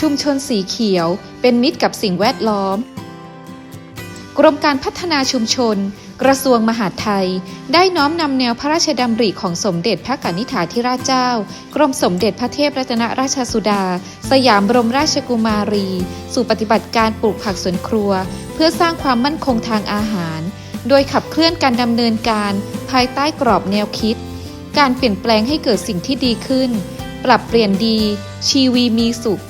ชุมชนสีเขียว เป็นมิตรกับสิ่งแวดล้อม กรมการพัฒนาชุมชน กระทรวงมหาดไทย ได้น้อมนำแนวพระราชดำริของสมเด็จพระกนิษฐาธิราชเจ้า กรมสมเด็จพระเทพรัตนราชสุดา สยามบรมราชกุมารี สู่ปฏิบัติการปลูกผักสวนครัว เพื่อสร้างความมั่นคงทางอาหาร โดยขับเคลื่อนการดำเนินการ ภายใต้กรอบแนวคิด การเปลี่ยนแปลงให้เกิดสิ่งที่ดีขึ้น ปรับเปลี่ยนดี ชีวีมีสุข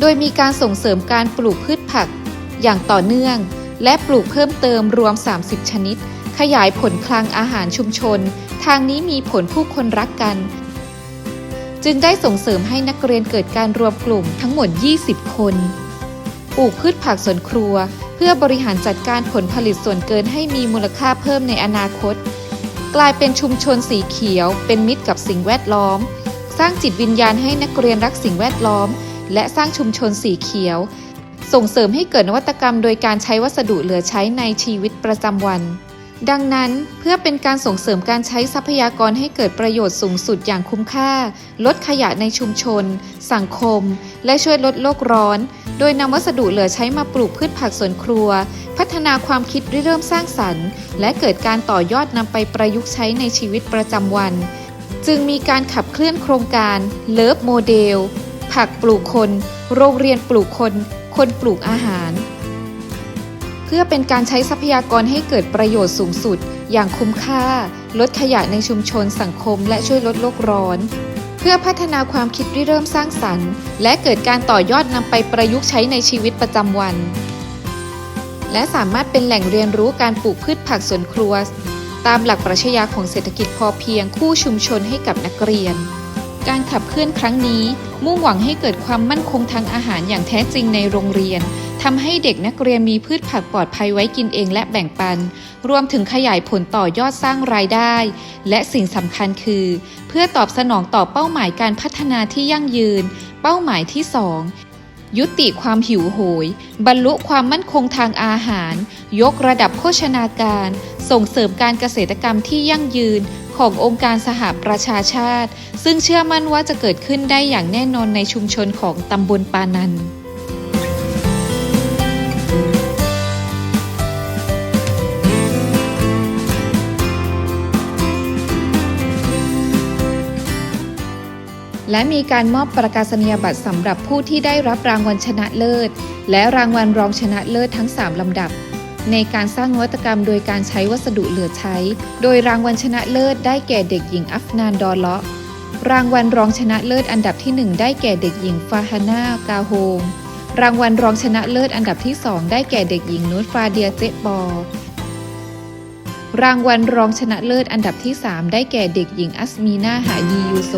โดยมีการส่งเสริมการปลูกพืชผัก อย่างต่อเนื่อง และปลูกเพิ่มเติมรวม 30 ชนิด ขยายผลคลังอาหารชุมชน ทางนี้มีผลผู้คนรักกัน จึงได้ส่งเสริมให้นักเรียนเกิดการรวมกลุ่มทั้งหมด 20 คน ปลูกพืชผักสวนครัว เพื่อบริหารจัดการผลผลิตส่วนเกินให้มีมูลค่าเพิ่มในอนาคต กลายเป็นชุมชนสีเขียว เป็นมิตรกับสิ่งแวดล้อม สร้างจิตวิญญาณให้นักเรียนรักสิ่งแวดล้อม และสร้างชุมชนสีเขียว ส่งเสริมให้เกิดนวัตกรรมโดยการใช้วัสดุเหลือใช้ในชีวิตประจำวัน ดังนั้นเพื่อเป็นการส่งเสริมการใช้ทรัพยากรให้เกิดประโยชน์สูงสุดอย่างคุ้มค่า ลดขยะในชุมชน สังคม และช่วยลดโลกร้อน โดยนำวัสดุเหลือใช้มาปลูกพืชผักสวนครัว พัฒนาความคิดริเริ่มสร้างสรรค์ และเกิดการต่อยอดนำไปประยุกต์ใช้ในชีวิตประจำวันจึงมีการขับเคลื่อนโครงการเลิฟโมเดล ผักปลูกคน โรงเรียนปลูกคน คนปลูกอาหาร เพื่อเป็นการใช้ทรัพยากรให้เกิดประโยชน์สูงสุด อย่างคุ้มค่า ลดขยะในชุมชนสังคม และช่วยลดโลกร้อน เพื่อพัฒนาความคิดริเริ่มสร้างสรรค์ และเกิดการต่อยอดนำไปประยุกต์ใช้ในชีวิตประจำวัน และสามารถเป็นแหล่งเรียนรู้การปลูกพืชผักสวนครัว ตามหลักปรัชญาของเศรษฐกิจพอเพียงคู่ชุมชนให้กับนักเรียน การขับเคลื่อนครั้งนี้ มุ่งหวังให้เกิดความมั่นคงทางอาหารอย่างแท้จริงในโรงเรียนทำให้เด็กนักเรียนมีพืชผักปลอดภัยไว้กินเองและแบ่งปัน รวมถึงขยายผลต่อยอดสร้างรายได้ และสิ่งสำคัญคือ เพื่อตอบสนองต่อเป้าหมายการพัฒนาที่ยั่งยืน เป้าหมายที่ 2ยุติความหิวโหย บรรลุความมั่นคงทางอาหาร ยกระดับโภชนาการ ส่งเสริมการเกษตรกรรมที่ยั่งยืน ขององค์การสหประชาชาติ ซึ่งเชื่อมั่นว่าจะเกิดขึ้นได้อย่างแน่นอนในชุมชนของตำบลปานันและมีการมอบประกาศนียบัตรสำหรับผู้ที่ได้รับรางวัลชนะเลิศ และรางวัลรองชนะเลิศทั้ง 3 ลำดับ ในการสร้างนวัตกรรมโดยการใช้วัสดุเหลือใช้ โดยรางวัลชนะเลิศได้แก่เด็กหญิงอัฟนานดอลเลาะ รางวัลรองชนะเลิศอันดับที่ 1 ได้แก่เด็กหญิงฟาฮาน่ากาโฮงรางวัลรองชนะเลิศอันดับที่ 2 ได้แก่เด็กหญิงนุชฟาเดียเจบอ รางวัลรองชนะเลิศอันดับที่ 3 ได้แก่เด็กหญิงอัสมีนาหายียูโซ